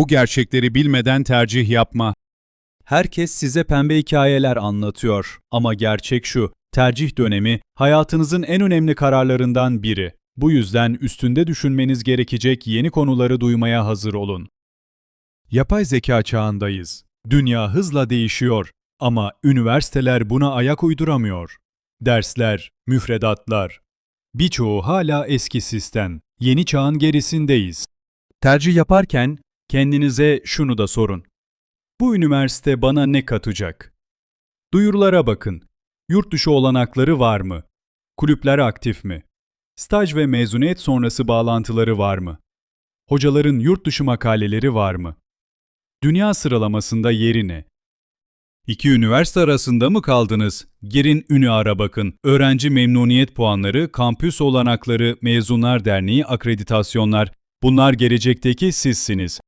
Bu gerçekleri bilmeden tercih yapma. Herkes size pembe hikayeler anlatıyor ama gerçek şu, tercih dönemi hayatınızın en önemli kararlarından biri. Bu yüzden üstünde düşünmeniz gerekecek yeni konuları duymaya hazır olun. Yapay zeka çağındayız. Dünya hızla değişiyor ama üniversiteler buna ayak uyduramıyor. Dersler, müfredatlar, birçoğu hala eski sistem. Yeni çağın gerisindeyiz. Tercih yaparken kendinize şunu da sorun. Bu üniversite bana ne katacak? Duyurulara bakın. Yurt dışı olanakları var mı? Kulüpler aktif mi? Staj ve mezuniyet sonrası bağlantıları var mı? Hocaların yurt dışı makaleleri var mı? Dünya sıralamasında yeri ne? İki üniversite arasında mı kaldınız? Girin Ünüar'a bakın. Öğrenci memnuniyet puanları, kampüs olanakları, mezunlar derneği akreditasyonlar. Bunlar gelecekteki sizsiniz.